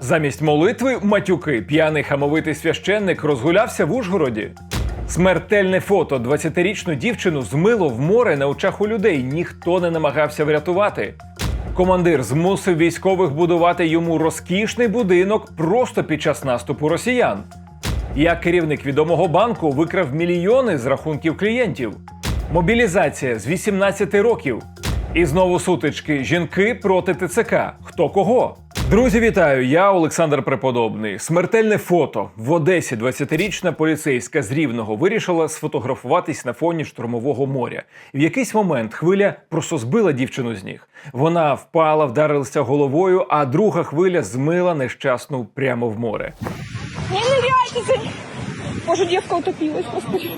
Замість молитви матюки п'яний хамовитий священник розгулявся в Ужгороді. Смертельне фото 20-річну дівчину змило в море на очах у людей. Ніхто не намагався врятувати. Командир змусив військових будувати йому розкішний будинок просто під час наступу росіян. Як керівник відомого банку викрав мільйони з рахунків клієнтів. Мобілізація з 18 років. І знову сутички жінки проти ТЦК. Хто кого? Друзі, вітаю! Я Олександр Преподобний. Смертельне фото в Одесі. 20-річна поліцейська з Рівного вирішила сфотографуватись на фоні штурмового моря. В якийсь момент хвиля просто збила дівчину з ніг. Вона впала, вдарилася головою, а друга хвиля змила нещасну прямо в море. Не ныряйте за. Боже, девка утопилась, господи.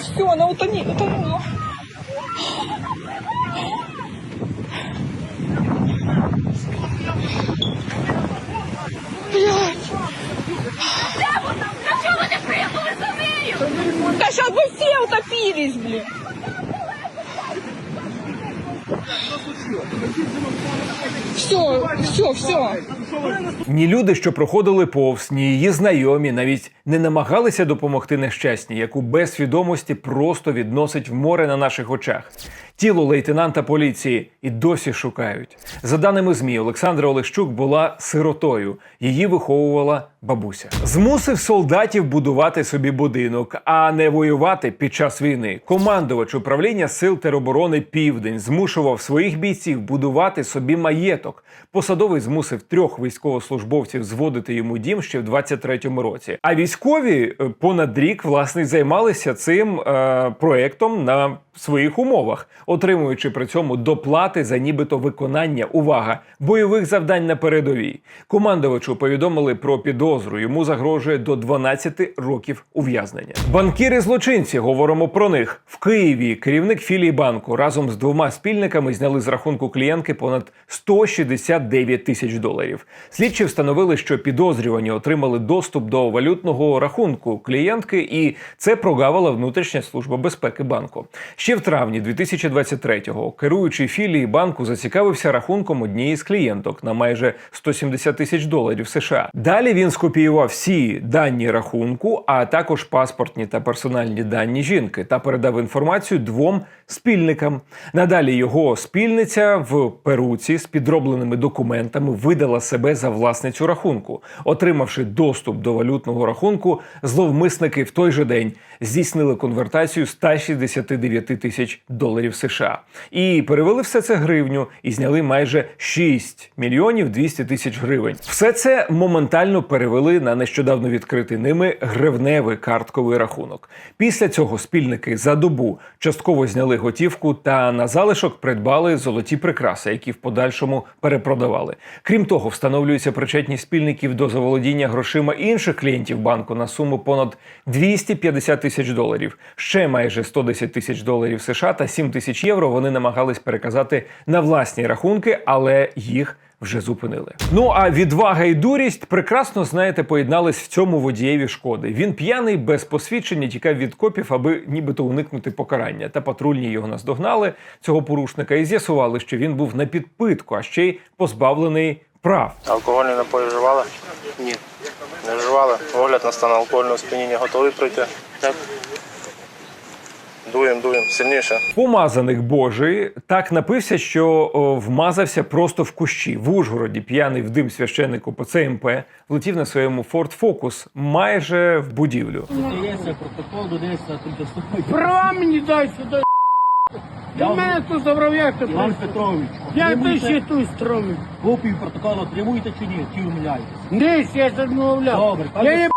Все, она утони- утонула. Блядь. Да сейчас бы все утопились, блин. Все, все, все. Ні люди, що проходили повз, ні її знайомі, навіть не намагалися допомогти нещасній, яку без свідомості просто відносить в море на наших очах. Тіло лейтенанта поліції і досі шукають. За даними ЗМІ, Олександра Олещук була сиротою. Її виховувала бабуся. Змусив солдатів будувати собі будинок, а не воювати під час війни. Командувач управління сил тероборони Південь змушував своїх бійців будувати собі маєток. Посадовий змусив трьох військовослужбовців зводити йому дім ще в 23-му році. А військові е, понад рік власне займалися цим е, проектом на своїх умовах, отримуючи при цьому доплати за нібито виконання увага бойових завдань на передовій. Командувачу повідомили про підозру. Йому загрожує до 12 років ув'язнення. Банкіри злочинці говоримо про них в Києві. Керівник філії банку разом з двома спільниками зняли з рахунку клієнтки понад 169 тисяч доларів. Слідчі встановили, що підозрювані отримали доступ до валютного рахунку клієнтки, і це прогавила внутрішня служба безпеки банку. Ще в травні 2023-го керуючий філії банку зацікавився рахунком однієї з клієнток на майже 170 тисяч доларів США. Далі він скопіював всі дані рахунку, а також паспортні та персональні дані жінки та передав інформацію двом спільникам. Надалі його спільниця в Перуці з підробленими документами видала себе за власницю рахунку. Отримавши доступ до валютного рахунку, зловмисники в той же день здійснили конвертацію 169 тисяч доларів США і перевели все це гривню і зняли майже 6 мільйонів 200 тисяч гривень. Все це моментально перевели на нещодавно відкритий ними гривневий картковий рахунок. Після цього спільники за добу частково зняли готівку та на залишок придбали золоті прикраси, які в подальшому перепродавали. Крім того, встановлюється причетність спільників до заволодіння грошима інших клієнтів банку на суму понад 250 тисяч доларів. Ще майже 110 тисяч доларів США та 7 тисяч євро вони намагались переказати на власні рахунки, але їх вже зупинили. Ну а відвага і дурість прекрасно знаєте, поєднались в цьому водієві шкоди. Він п'яний без посвідчення тікав від копів, аби нібито уникнути покарання. Та патрульні його наздогнали цього порушника і з'ясували, що він був на підпитку, а ще й позбавлений прав. Алкогольні напої вживали? Ні. Не вживали. Огляд на стан алкогольного сп'яніння готовий пройти? Так. Дуєм, дуєм. Сильніше. Помазаних божий так напився, що о, вмазався просто в кущі. В Ужгороді п'яний в дим священнику по ЦМП влетів на своєму Ford Focus майже в будівлю. Додається протокол, додається тимчасовий. Права мені дай сюди. До мене тут забрав як ти Іван Петрович, Я ти ще тут стромив. копію протоколу отримуєте чи ні? Чи умиляєтесь? Десь я замовляв. Добре, Я пане є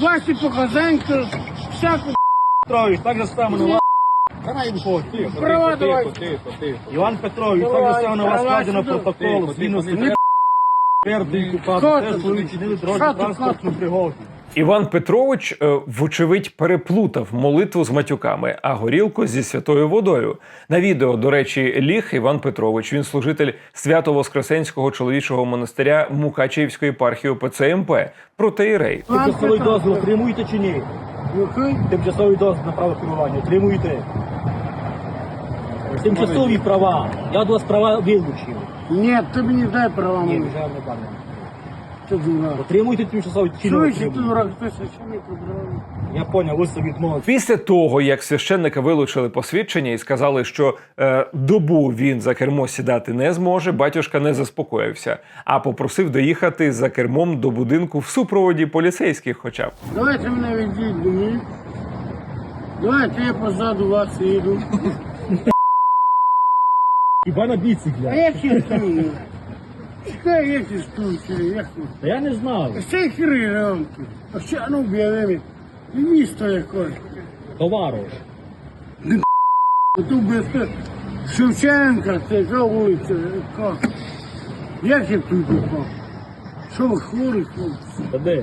Ваші показанки, всяку Петрович, так же само на вас. Давай тихо, Права тихо, давай. тихо, тихо, тихо. Іван Петрович, так же само на вас складено протокол, Тихо, згідно з тихо, не твердий Що купати, теж ви блін? дорожню транспортну пригоду. Іван Петрович, е, вочевидь, переплутав молитву з матюками, а горілку зі святою водою. На відео, до речі, ліг Іван Петрович. Він служитель Свято-Воскресенського чоловічого монастиря Мукачівської єпархії ПЦМП. Протеєрей. Тимчасовий дозвіл отримуєте чи ні? Тимчасовий дозвіл на право керування отримуєте? Тимчасові права. Я до вас права вилучив. Ні, ти мені дай права Ні, мені. вже не дам. Отримуйте тимчасовий Чуєш, ти дурак, ти священник обрав. Я поняв, ви собі відмовились. Після того, як священника вилучили посвідчення і сказали, що е, добу він за кермо сідати не зможе, батюшка не заспокоївся, а попросив доїхати за кермом до будинку в супроводі поліцейських, хоча б. Давайте мене відійдіть до мене. Давайте я позаду вас їду. Хіба на біці, А бля. як я стою? Чекай, як ти стою, як ти? Та я не знав. А ще хири рамки. А ще, ну, об'яви. І місто якось. Товару. Тут би це Шевченка, це що вулиця, яка? Як я тут попав? Що ви хворий хлопці? Та де?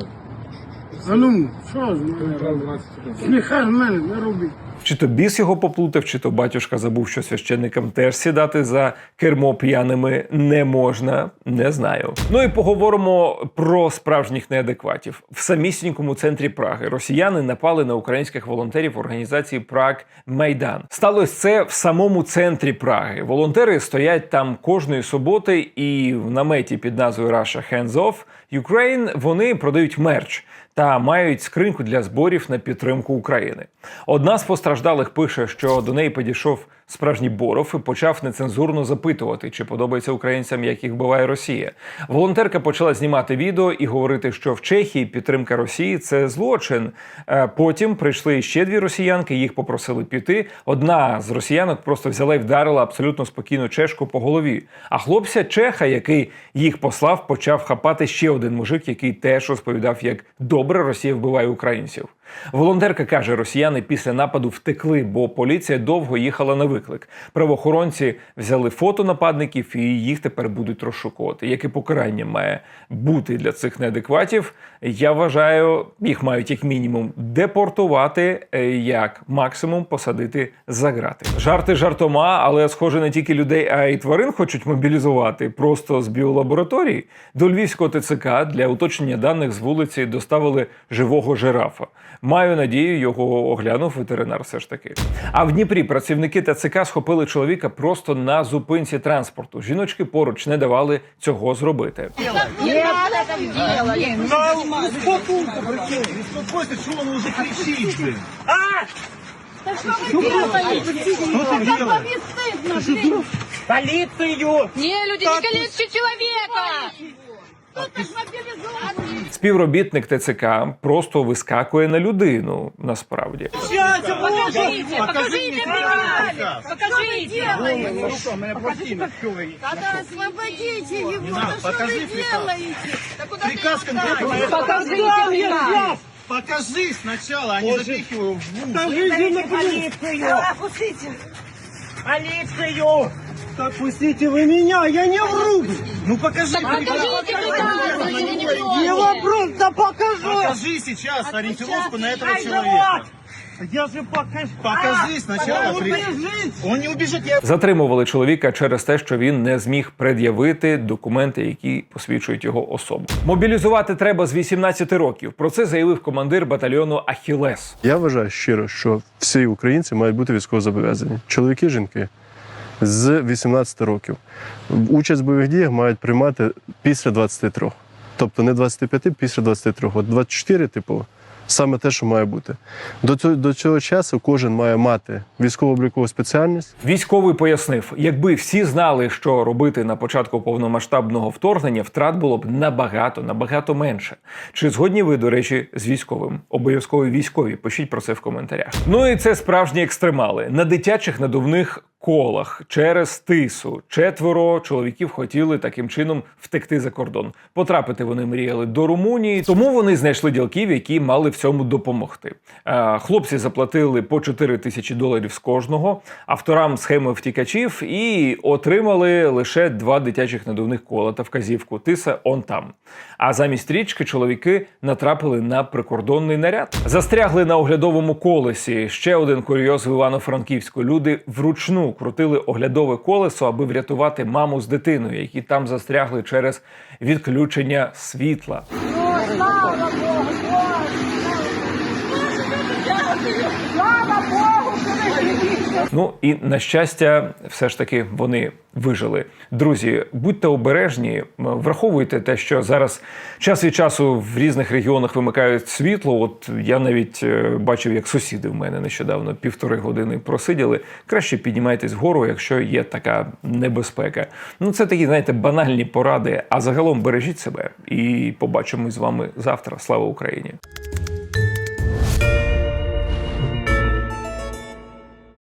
А ну, що з мене? Сміха з мене не робіть. Чи то біс його поплутав, чи то батюшка забув, що священникам теж сідати за кермо п'яними не можна, не знаю. Ну і поговоримо про справжніх неадекватів. В самісінькому центрі Праги росіяни напали на українських волонтерів організації Праг Майдан. Сталося це в самому центрі Праги. Волонтери стоять там кожної суботи, і в наметі під назвою Russia Hands Off Ukraine вони продають мерч та мають скриньку для зборів на підтримку України. Одна з постраждалих пише, що до неї підійшов справжній боров почав нецензурно запитувати, чи подобається українцям, як їх вбиває Росія. Волонтерка почала знімати відео і говорити, що в Чехії підтримка Росії це злочин. Е, Потім прийшли ще дві росіянки, їх попросили піти. Одна з росіянок просто взяла і вдарила абсолютно спокійно чешку по голові. А хлопця чеха, який їх послав, почав хапати ще один мужик, який теж розповідав, як добре Росія вбиває українців. Волонтерка каже, росіяни після нападу втекли, бо поліція довго їхала на виклик. Правоохоронці взяли фото нападників і їх тепер будуть розшукувати. Яке покарання має бути для цих неадекватів? Я вважаю, їх мають як мінімум депортувати, е, як максимум посадити за грати. Жарти жартома, але схоже не тільки людей, а й тварин хочуть мобілізувати просто з біолабораторії. До львівського ТЦК для уточнення даних з вулиці доставили живого жирафа. Маю надію, його оглянув ветеринар. Все ж таки. А в Дніпрі працівники ТЦК схопили чоловіка просто на зупинці транспорту. Жіночки поруч не давали цього зробити. Поліцію! Не, люди, не калечьте человека! Співробітник ТЦК просто вискакує на людину. Насправді его! Да что вы делаете? Да куда Приказ конкретно! Приказ! Покажи сначала, а не запихивай в вуз. Поліцію! Поліцію! Опустите! Поліцію! Так пустите вы меня, я не вру. Ну покажи. Покажите приказ! или не Не трогайте. вопрос, да покажи. Покажи сейчас ориентировку на этого человека. Я же покажу! Покажи сначала. при- Он не убежит, я затримували чоловіка через те, що він не зміг пред'явити документи, які посвідчують його особу. Мобілізувати треба з 18 років. Про це заявив командир батальйону Ахілес. Я вважаю щиро, що всі українці мають бути військовозобов'язані. Чоловіки, жінки з 18 років. Участь в бойових діях мають приймати після 23. Тобто не 25, після 23. От 24, типу, саме те, що має бути. До цього, до цього часу кожен має мати військово-облікову спеціальність. Військовий пояснив, якби всі знали, що робити на початку повномасштабного вторгнення, втрат було б набагато, набагато менше. Чи згодні ви, до речі, з військовим? Обов'язково військові. Пишіть про це в коментарях. Ну і це справжні екстремали на дитячих надувних. Колах через тису четверо чоловіків хотіли таким чином втекти за кордон. Потрапити вони мріяли до Румунії, тому вони знайшли ділків, які мали в цьому допомогти. Е, Хлопці заплатили по 4 тисячі доларів з кожного авторам схеми втікачів і отримали лише два дитячих надувних кола та вказівку. Тиса он там. А замість річки чоловіки натрапили на прикордонний наряд. Застрягли на оглядовому колесі. Ще один курйоз в Івано-Франківську. Люди вручну крутили оглядове колесо, аби врятувати маму з дитиною, які там застрягли через відключення світла. Ну і на щастя, все ж таки вони вижили. Друзі, будьте обережні, враховуйте те, що зараз час від часу в різних регіонах вимикають світло. От я навіть е, бачив, як сусіди в мене нещодавно півтори години просиділи. Краще піднімайтесь вгору, якщо є така небезпека. Ну це такі, знаєте, банальні поради. А загалом бережіть себе і побачимось з вами завтра. Слава Україні!